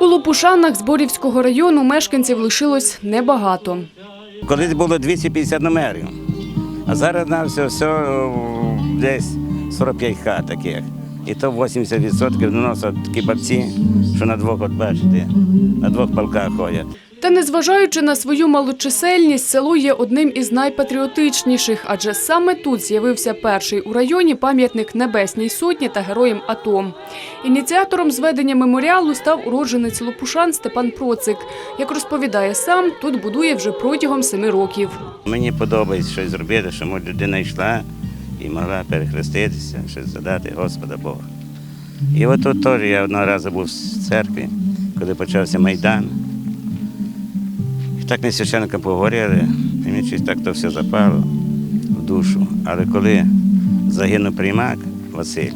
У Лопушанах Зборівського району мешканців лишилось небагато. Колись було 250 номерів, а зараз на все, все десь 45 хат таких. І то 80% наносять такі бабці, що на двох, от бачите, на двох палках ходять. Та незважаючи на свою малочисельність, село є одним із найпатріотичніших, адже саме тут з'явився перший у районі пам'ятник Небесній Сотні та героям АТО. Ініціатором зведення меморіалу став уродженець Лопушан Степан Процик. Як розповідає сам, тут будує вже протягом семи років. Мені подобається щось зробити, що щоб людина йшла і могла перехреститися, щось задати Господа Бога. І от тут теж я одного разу був в церкві, коли почався Майдан. Так ми з священником поговорили, і мені щось так то все запало в душу. Але коли загинув приймак Василь,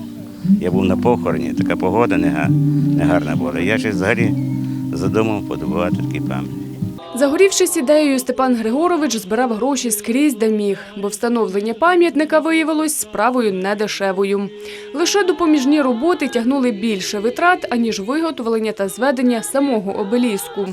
я був на похороні, така погода нега- негарна була. Я щось взагалі задумав подобувати такий пам'ятник. Загорівшись ідеєю, Степан Григорович збирав гроші скрізь, де міг, бо встановлення пам'ятника виявилось справою недешевою. Лише допоміжні роботи тягнули більше витрат, аніж виготовлення та зведення самого обеліску.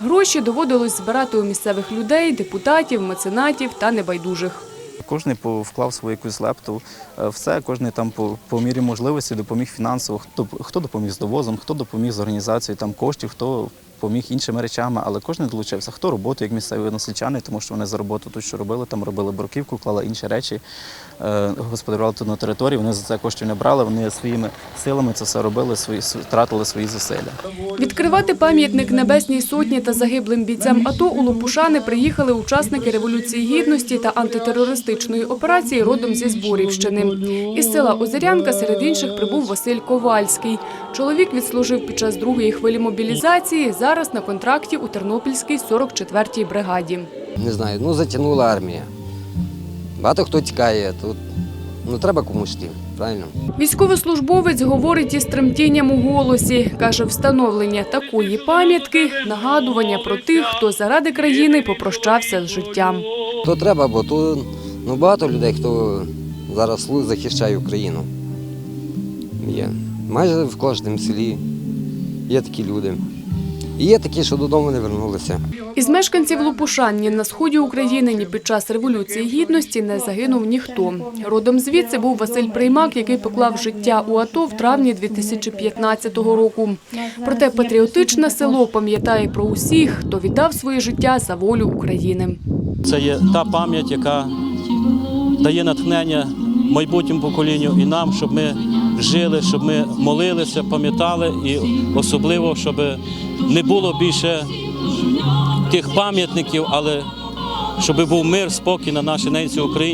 Гроші доводилось збирати у місцевих людей, депутатів, меценатів та небайдужих. Кожен вклав свою якусь лепту, е, все, кожен там по, по мірі можливості допоміг фінансово, хто, хто допоміг з довозом, хто допоміг з організацією там, коштів, хто поміг іншими речами, але кожен долучився. Хто роботу, як місцеві односельчани, тому що вони за роботу тут що робили, там робили бруківку, клали інші речі, е, господарювали тут на території, вони за це коштів не брали, вони своїми силами це все робили, свої, тратили свої зусилля. Відкривати пам'ятник Небесній Сотні та загиблим бійцям АТО у Лопушани приїхали учасники Революції Гідності та антитерористичної операції родом зі Зборівщини. Із села Озерянка серед інших прибув Василь Ковальський. Чоловік відслужив під час другої хвилі мобілізації, зараз на контракті у Тернопільській 44-й бригаді. Не знаю, ну затягнула армія. Багато хто тікає, тут ну треба комусь йти, правильно? Військовослужбовець говорить із тремтінням у голосі. Каже, встановлення такої пам'ятки – нагадування про тих, хто заради країни попрощався з життям. То треба, бо тут ну, багато людей, хто зараз захищає Україну. Є. Майже в кожному селі є такі люди. І є такі, що додому не вернулися. Із мешканців Лопушан ні на сході України, ні під час Революції Гідності не загинув ніхто. Родом звідси був Василь Приймак, який поклав життя у АТО в травні 2015 року. Проте патріотичне село пам'ятає про усіх, хто віддав своє життя за волю України. Це є та пам'ять, яка дає натхнення майбутньому поколінню і нам, щоб ми жили, щоб ми молилися, пам'ятали, і особливо, щоб не було більше тих пам'ятників, але щоб був мир, спокій на нашій ненці Україні.